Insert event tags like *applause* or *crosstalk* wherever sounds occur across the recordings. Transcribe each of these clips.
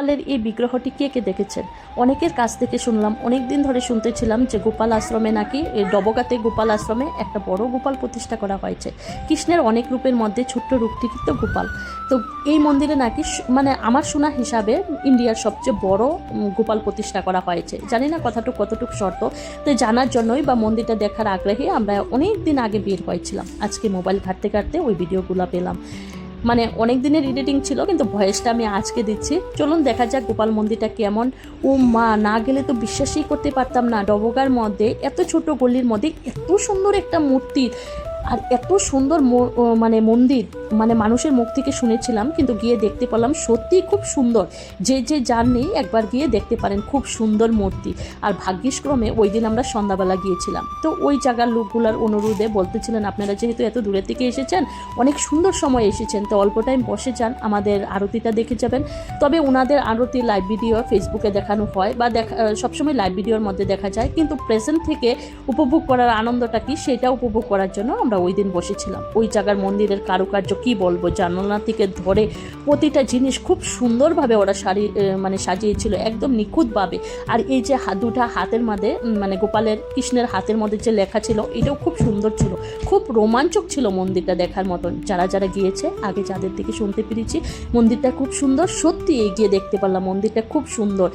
গোপালের এই বিগ্রহটি কে কে দেখেছেন? অনেকের কাছ থেকে শুনলাম অনেক দিন ধরে শুনতেছিলাম যে গোপাল আশ্রমে নাকি এই ডবগাতে গোপাল আশ্রমে একটা বড় গোপাল প্রতিষ্ঠা করা হয়েছে। কৃষ্ণের অনেক রূপের মধ্যে ছোট্ট রূপটি কিন্তু গোপাল। তো এই মন্দিরে নাকি মানে আমার শোনা হিসাবে ইন্ডিয়ার সবচেয়ে বড় গোপাল প্রতিষ্ঠা করা হয়েছে। জানি না কথাটুকু কতটুকু শর্ত। তো জানার জন্যই বা মন্দিরটা দেখার আগ্রহে আমরা অনেক দিন আগে বের হয়েছিলাম। আজকে মোবাইল ঘাটতে ঘাটতে ওই ভিডিওগুলো পেলাম। মানে অনেক দিনের এডিটিং ছিল, কিন্তু ভয়েসটা আমি আজকে দিচ্ছি। চলুন দেখা যাক গোপাল মন্দিরটা কেমন। ও মা, না গেলে তো বিশ্বাসই করতে পারতাম না। ডবগার মধ্যে, এত ছোট গলির মধ্যে, এত সুন্দর একটা মূর্তি। আর এত সুন্দর মানে মন্দির মানে মানুষের মুখ থেকে শুনেছিলাম, কিন্তু গিয়ে দেখতে পেলাম সত্যি খুব সুন্দর। যে যে যাননি একবার গিয়ে দেখতে পারেন, খুব সুন্দর মূর্তি। আর ভাগ্যিসক্রমে ওই দিন আমরা সন্ধ্যাবেলা গিয়েছিলাম। তো ওই জায়গার লোকগুলোর অনুরোধে বলতেছিলেন, আপনারা যেহেতু এত দূরের থেকে এসেছেন, অনেক সুন্দর সময় এসেছেন, তো অল্প টাইম বসে যান, আমাদের আরতিটা দেখে যাবেন। তবে ওনাদের আরতি লাইভ ভিডিও ফেসবুকে দেখানো হয়, বা দেখা সবসময় লাইভ ভিডিওর মধ্যে দেখা যায়, কিন্তু প্রেজেন্ট থেকে উপভোগ করার আনন্দটা কি, সেটা উপভোগ করার জন্য আমরা ওই দিন বসেছিলাম। ওই জায়গার মন্দিরের কারুকার্য কি বলব? জানলা থেকে ধরে প্রতিটা জিনিস খুব সুন্দরভাবে ওরা শাড়ি মানে সাজিয়েছিল, একদম নিখুঁতভাবে। আর এই যে দুটা হাতের মধ্যে মানে গোপালের, কৃষ্ণের হাতের মধ্যে যে লেখা ছিল, এটাও খুব সুন্দর ছিল। খুব রোমাঞ্চক ছিল মন্দিরটা দেখার মতন। যারা যারা গিয়েছে, আগে যাদের থেকে শুনতে পেরেছি, মন্দিরটা খুব সুন্দর। সত্যি এগিয়ে দেখতে পারলাম মন্দিরটা খুব সুন্দর।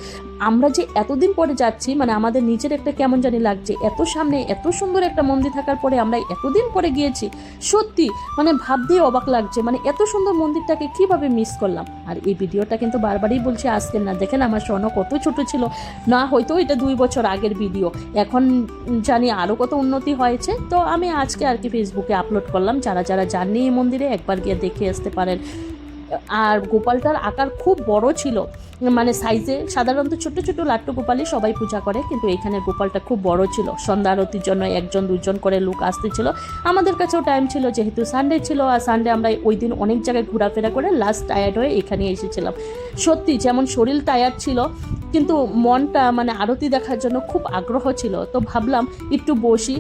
আমরা যে এতদিন পরে যাচ্ছি মানে আমাদের নিজের একটা কেমন জানি লাগছে, এত সামনে এত সুন্দর একটা মন্দির থাকার পরে আমরা এতদিন পরে গিয়েছি, সত্যি মানে ভাবতেই অবাক লাগছে মানে এত সুন্দর মন্দিরটাকে কীভাবে মিস করলাম। আর এই ভিডিওটা কিন্তু বারবারই বলছি আজকের না, দেখেন আমার স্বর্ণ কত ছোট ছিল, না হয়তো এটা দুই বছর আগের ভিডিও, এখন জানি আরও কত উন্নতি হয়েছে, তো আমি আজকে আর কি ফেসবুকে আপলোড করলাম, যারা যারা যাননি এই মন্দিরে একবার গিয়ে দেখে আসতে পারেন। আর গোপালটার আকার খুব বড় ছিল। মানে সাইজে সাধারণত ছোট ছোট লাট্টু গোপালই সবাই পূজা করে, কিন্তু এখানে গোপালটা খুব বড় ছিল। সন্ধ্যা আরতির জন্য একজন, দুজন করে লোক আসতেছিল আমাদের কাছেও টাইম ছিল, যেহেতু সানডে ছিল, আর সানডে আমরা ওই দিন অনেক জায়গায় ঘোরাফেরা করে লাস্ট টায়ার্ড হয়ে এখানে এসেছিলাম। সত্যি যেমন শরীর টায়ার্ড ছিল, কিন্তু মনটা মানে আরতি দেখার জন্য খুব আগ্রহ ছিল। তো ভাবলাম একটু বসি,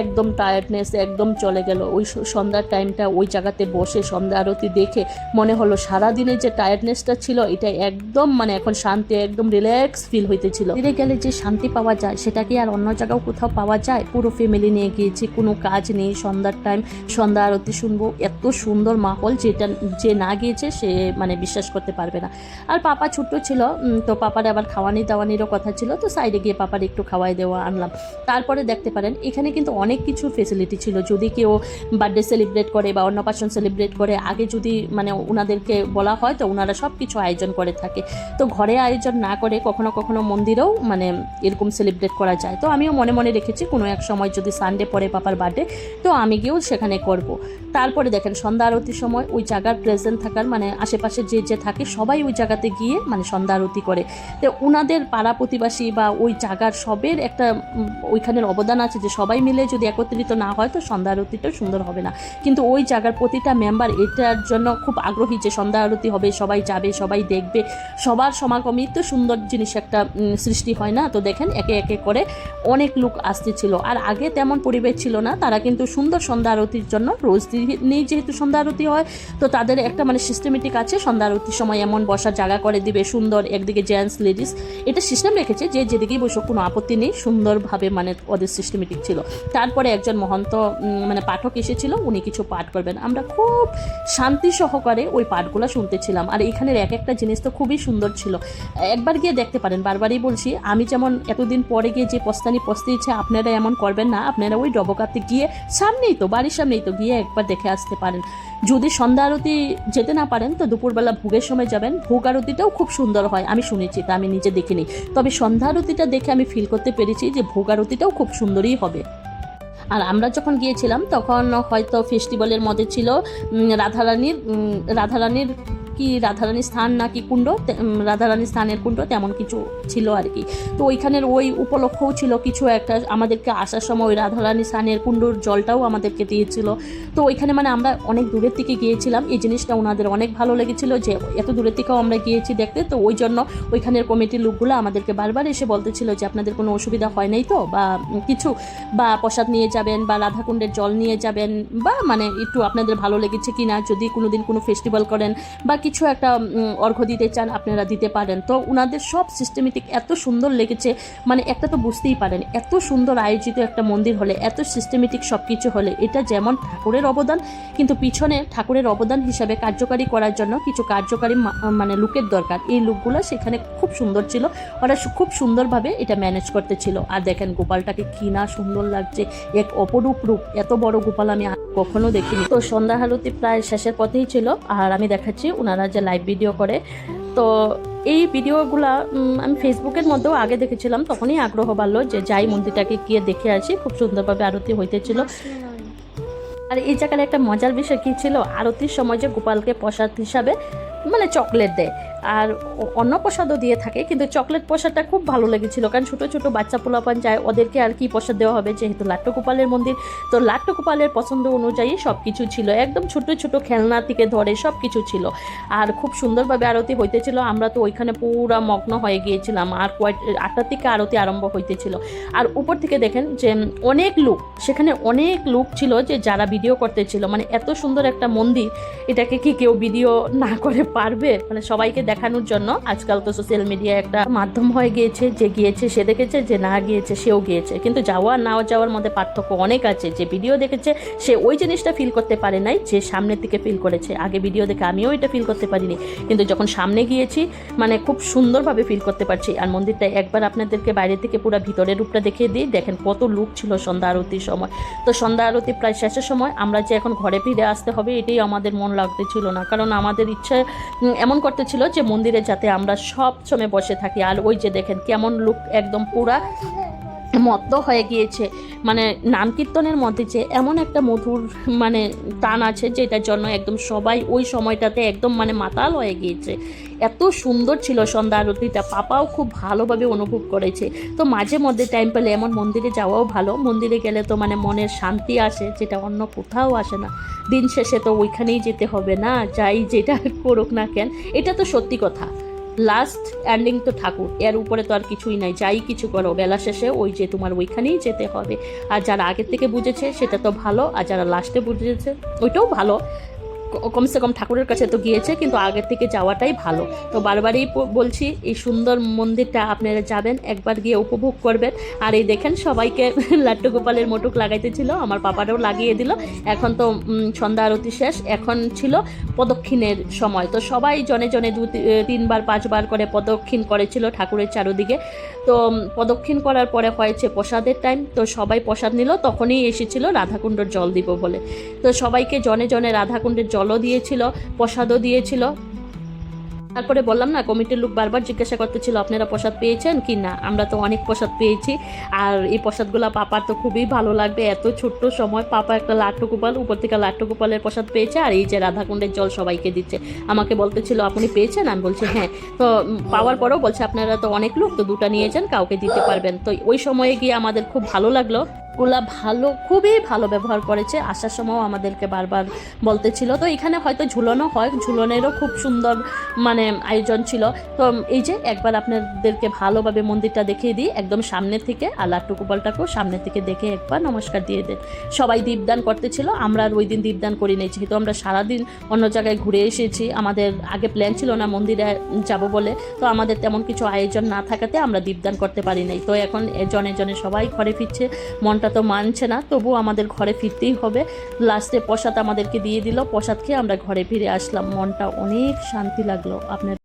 একদম টায়ার্ডনেস একদম চলে গেল। ওই সন্ধ্যার টাইমটা ওই জায়গাতে বসে সন্ধ্যা আরতি দেখে মনে হলো সারাদিনের যে টায়ার্ডনেসটা ছিল, এটা একদম মানে এখন শান্তি, একদম রিল্যাক্স ফিল হইতেছিল। ফিরে গেলে যে শান্তি পাওয়া যায় সেটা কি আর অন্য জায়গাও কোথাও পাওয়া যায়, পুরো ফ্যামিলি নিয়ে গিয়েছি, কোনো কাজ নেই, সন্ধ্যার টাইম সন্ধ্যা আরতি শুনব, এত সুন্দর মাহল যেটা, যে না গিয়েছে, সে মানে বিশ্বাস করতে পারবে না। আর পাপা ছোট্ট ছিল তো পাপার আবার খাওয়ানি দাওয়ানিরও কথা ছিল, তো সাইডে গিয়ে পাপার একটু খাওয়াই দেওয়া আনলাম। তারপরে দেখতে পারেন, এখানে কিন্তু অনেক কিছু ফেসিলিটি ছিল। যদি কেউ বার্থডে সেলিব্রেট করে বা অন্নপ্রাশন সেলিব্রেট করে, আগে যদি মানে ওনাদেরকে বলা হয়, তো ওনারা সব কিছু আয়োজন করে থাকে। তো ঘরে আয়োজন না করে কখনো কখনো মন্দিরেও মানে এরকম সেলিব্রেট করা যায়। তো আমিও মনে মনে রেখেছি, কোনো এক সময় যদি সানডে পরে পাপার বার্থডে তো আমি গিয়েও সেখানে করব। তারপরে দেখেন সন্ধ্যা আরতির সময় ওই জায়গার প্রেজেন্ট থাকার মানে আশেপাশে যে যে থাকে সবাই ওই জায়গাতে গিয়ে মানে সন্ধ্যা আরতি করে। তো ওনাদের পাড়া প্রতিবাসী বা ওই জায়গার সবের একটা ওইখানের অবদান আছে যে সবাই মিলে যদি একত্রিত না হয়, তো সন্ধ্যা আরতিটা সুন্দর হবে না। কিন্তু ওই জায়গার প্রতিটা মেম্বার এটার জন্য খুব আগ্রহী যে সন্ধ্যা আরতি হবে, সবাই যাবে, সবাই দেখবে। সবার সমাগমই তো সুন্দর জিনিস একটা সৃষ্টি হয় না? তো দেখেন, একে একে করে অনেক লোক আসতেছিল আর আগে তেমন পরিবেশ ছিল না, তারা কিন্তু সুন্দর সন্ধ্যা আরতির জন্য রোজ দিনই যেহেতু সন্ধ্যা আরতি হয়, তো তাদের একটা মানে সিস্টেমেটিক আছে, সন্ধ্যা আরতির সময় এমন বসার জায়গা করে দিবে, সুন্দর একদিকে জেন্টস লেডিস এটা সিস্টেম রেখেছে যে যেদিকেই বসে কোনো আপত্তি নেই, সুন্দরভাবে মানে ওদের সিস্টেমেটিক ছিল। তারপরে একজন মহন্ত মানে পাঠক এসেছিল, উনি কিছু পাঠ করবেন। আমরা খুব শান্তি সহকারে ওই পাঠগুলো শুনতেছিলাম। আর এখানের এক একটা জিনিস তো খুবই সুন্দর ছিল। একবার গিয়ে দেখতে পারেন, বারবারই বলছি, আমি যেমন এতদিন পরে গিয়ে যে পস্তানি পস্তে ইচ্ছে আপনারা এমন করবেন না, আপনারা ওই ডবকাতে গিয়ে সামনেই তো, বাড়ির সামনেই তো গিয়ে একবার দেখে আসতে পারেন। যদি সন্ধ্যা আরতি যেতে না পারেন, তো দুপুরবেলা ভোগের সময় যাবেন। ভোগ আরতিটাও খুব সুন্দর হয়, আমি শুনেছি, তা আমি নিজে দেখিনি। তবে সন্ধ্যা আরতিটা দেখে আমি ফিল করতে পেরেছি যে ভোগ আরতিটাও খুব সুন্দরই হবে। আর আমরা যখন গিয়েছিলাম তখন হয়তো ফেস্টিভ্যালের মধ্যে ছিল রাধারানীর রাধারানীর কি রাধারানীর স্থান না কি কুণ্ড রাধারানীর স্থানের কুণ্ড তেমন কিছু ছিল আর কি। তো ওইখানের ওই উপলক্ষও ছিল কিছু একটা, আমাদেরকে আসার সময় ওই রাধারানী স্থানের কুণ্ডর জলটাও আমাদেরকে দিয়েছিল। তো ওইখানে মানে আমরা অনেক দূরের থেকে গিয়েছিলাম, এই জিনিসটা ওনাদের অনেক ভালো লেগেছিল যে এত দূরের থেকেও আমরা গিয়েছি দেখতে। তো ওই জন্য ওইখানের কমিটির লোকগুলো আমাদেরকে বারবার এসে বলতেছিল যে, আপনাদের কোনো অসুবিধা হয় নাই তো? বা কিছু? বা প্রসাদ নিয়ে যাবেন বা রাধাকুণ্ডের জল নিয়ে যাবেন বা মানে একটু আপনাদের ভালো লেগেছে কি না যদি কোনো দিন কোনো ফেস্টিভ্যাল করেন বা কিছু একটা অর্ঘ্য দিতে চান আপনারা দিতে পারেন। তো ওনাদের সব সিস্টেমেটিক এত সুন্দর লেগেছে মানে একটা তো বুঝতেই পারেন, এত সুন্দর আয়োজিত একটা মন্দির হলে, এত সিস্টেমেটিক সব কিছু হলে, এটা যেমন ঠাকুরের অবদান, কিন্তু পিছনে ঠাকুরের অবদান হিসাবে কার্যকারী করার জন্য কিছু কার্যকারী মানে লুকের দরকার। এই লুকগুলো সেখানে খুব সুন্দর ছিল, ওরা খুব সুন্দরভাবে এটা ম্যানেজ করতে ছিল। আর দেখেন গোপালটাকে কি না সুন্দর লাগছে, এক অপরূপ রূপ, এত বড় গোপাল আমি কখনো দেখিনি। তো সন্ধ্যা আরতি প্রায় শেষের পথেই ছিল, আর আমি দেখাচ্ছি ওনারা যে লাইভ ভিডিও করে। তো এই ভিডিওগুলা আমি ফেসবুকের মধ্যেও আগে দেখেছিলাম, তখনই আগ্রহ বাড়লো যে যাই মন্দিরটাকে গিয়ে দেখে আসি, খুব সুন্দরভাবে আরতি হইতেছিল। আর এই জায়গার একটা মজার বিষয় কী ছিল? আরতির সময় যে গোপালকে প্রসাদ হিসাবে মানে চকলেট দেয়। আর অন্য প্রসাদও দিয়ে থাকে, কিন্তু চকলেট প্রসাদটা খুব ভালো লেগেছিল, কারণ ছোটো ছোটো বাচ্চা পোলাপান যায়, ওদেরকে আর কি প্রসাদ দেওয়া হবে, যেহেতু লাট্টু গোপালের মন্দির। তো লাট্টু গোপালের পছন্দ অনুযায়ী সব কিছু ছিল, একদম ছোট ছোট খেলনা থেকে ধরে সব কিছু ছিল। আর খুব সুন্দরভাবে আরতি হইতেছিল, আমরা তো ওইখানে পুরা মগ্ন হয়ে গিয়েছিলাম, আর কয়েক আটটার থেকে আরতি আরম্ভ হইতেছিল। আর উপর থেকে দেখেন যে অনেক লোক, সেখানে অনেক লোক ছিল যে যারা ভিডিও করতেছিল মানে এত সুন্দর একটা মন্দির, এটাকে কি কেউ ভিডিও না করে পারবে? মানে সবাইকে দেখানোর জন্য আজকাল তো সোশ্যাল মিডিয়া একটা মাধ্যম হয়ে গিয়েছে, যে গিয়েছে সে দেখেছে, যে না গিয়েছে সেও গিয়েছে। কিন্তু যাওয়া না যাওয়ার মধ্যে পার্থক্য অনেক আছে। যে ভিডিও দেখেছে, সে ওই জিনিসটা ফিল করতে পারে নাই, যে সামনের দিকে ফিল করেছে। আগে ভিডিও দেখে আমিও এটা ফিল করতে পারিনি। কিন্তু যখন সামনে গিয়েছি মানে খুব সুন্দরভাবে ফিল করতে পারছি। আর মন্দিরটা একবার আপনাদেরকে বাইরে থেকে পুরো ভিতরের রূপটা দেখিয়ে দিই। দেখেন কত লুক ছিল সন্ধ্যা আরতির সময়। তো সন্ধ্যা আরতি প্রায় শেষের সময়। আমরা যে এখন ঘরে ফিরে আসতে হবে, এটাই আমাদের মন লাগতে ছিল না। কারণ আমাদের ইচ্ছে এমন করতে ছিল যে মন্দিরে যাতে আমরা সব সময় বসে থাকি। আর ওই যে দেখেন কেমন লুক একদম পুরা। মত্ত হয়ে গিয়েছে। মানে নাম কীর্তনের মধ্যে যে এমন একটা মধুর মানে টান আছে যেটার জন্য একদম সবাই ওই সময়টাতে একদম মানে মাতাল হয়ে গিয়েছে। এত সুন্দর ছিল সন্ধ্যা আরতিটা, পাপাও খুব ভালোভাবে অনুভব করেছে। তো মাঝে মধ্যে টাইম পেলে এমন মন্দিরে যাওয়াও ভালো। মন্দিরে গেলে তো মানে মনের শান্তি আসে, যেটা অন্য কোথাও আসে না। দিন শেষে তো ওইখানেই যেতে হবে না, যাই যেটা করুক না কেন, এটা তো সত্যি কথা। লাস্ট এন্ডিং তো ঠাকুর, এর উপরে তো আর কিছুই নাই, যাই কিছু করো, বেলা শেষে ওই যে তোমার ওইখানেই যেতে হবে। আর যারা আগের থেকে বুঝেছে, সেটা তো ভালো, আর যারা লাস্টে বুঝেছে, ওইটাও ভালো। কমসে কম ঠাকুরের কাছে তো গিয়েছে, কিন্তু আগের থেকে যাওয়াটাই ভালো। তো বারবারই বলছি, এই সুন্দর মন্দিরটা আপনারা যাবেন, একবার গিয়ে উপভোগ করবেন। আর এই দেখেন, সবাইকে *laughs* লাট্টু গোপালের মোটুক লাগাইতেছিল আমার পাপারাও লাগিয়ে দিল। এখন তো সন্ধ্যা আরতি শেষ, এখন ছিল প্রদক্ষিণের সময়। তো সবাই জনে জনে দু তিনবার, পাঁচবার করে প্রদক্ষিণ করেছিল ঠাকুরের চারোদিকে। তো প্রদক্ষিণ করার পরে হয়েছে প্রসাদের টাইম তো সবাই প্রসাদ নিল, তখনই এসেছিল রাধাকুণ্ডর জল দিব বলে। তো সবাইকে জনে জনে রাধাকুণ্ডের জলও দিয়েছিল, প্রসাদও দিয়েছিল। তারপরে বললাম, না, কমিটির লোক বারবার জিজ্ঞাসা করতেছিল, আপনারা প্রসাদ পেয়েছেন কি না? আমরা তো অনেক প্রসাদ পেয়েছি। আর এই প্রসাদগুলো পাপার তো খুবই ভালো লাগবে। এত ছোট্ট সময় পাপা একটা লাট্টু গোপাল, উপর থেকে লাট্টু গোপালের প্রসাদ পেয়েছে, আর এই যে রাধাকুণ্ডের জল সবাইকে দিচ্ছে। আমাকে বলতেছিল, আপনি পেয়েছেন? আমি বলছি হ্যাঁ। তো পাওয়ার পরেও বলছে, আপনারা তো অনেক লোক, তো দুটা নিয়েছেন, কাউকে দিতে পারবেন। তো ওই সময়ে গিয়ে আমাদের খুব ভালো লাগল। ওগুলা ভালো, খুবই ভালো ব্যবহার করেছে। আসার সময়ও আমাদেরকে বারবার বলতেছিল। তো এখানে হয়তো ঝুলনো হয়, ঝুলনেরও খুব সুন্দর মানে আয়োজন ছিল। তো এই যে একবার আপনাদেরকে ভালোভাবে মন্দিরটা দেখিয়ে দিই, একদম সামনের থেকে আর লাট্টু গোপালটাকেও সামনের থেকে দেখে একবার নমস্কার দিয়ে দেন। সবাই দীপদান করতেছিল, আমরা আর ওই দিন দীপদান করি নাই যেহেতু আমরা সারাদিন অন্য জায়গায় ঘুরে এসেছি, আমাদের আগে প্ল্যান ছিল না মন্দিরে যাব বলে, তো আমাদের তেমন কিছু আয়োজন না থাকাতে আমরা দীপদান করতে পারি নাই। তো এখন এ জনে জনে সবাই ঘরে ফিরছে, মনটা তো মানছে না তবু আমাদের ঘরে ফিরতেই হবে। লাস্টে প্রসাদ আমাদেরকে দিয়ে দিল প্রসাদ খেয়ে আমরা ঘরে ফিরে আসলাম। মনটা অনেক শান্তি লাগল। আপনারা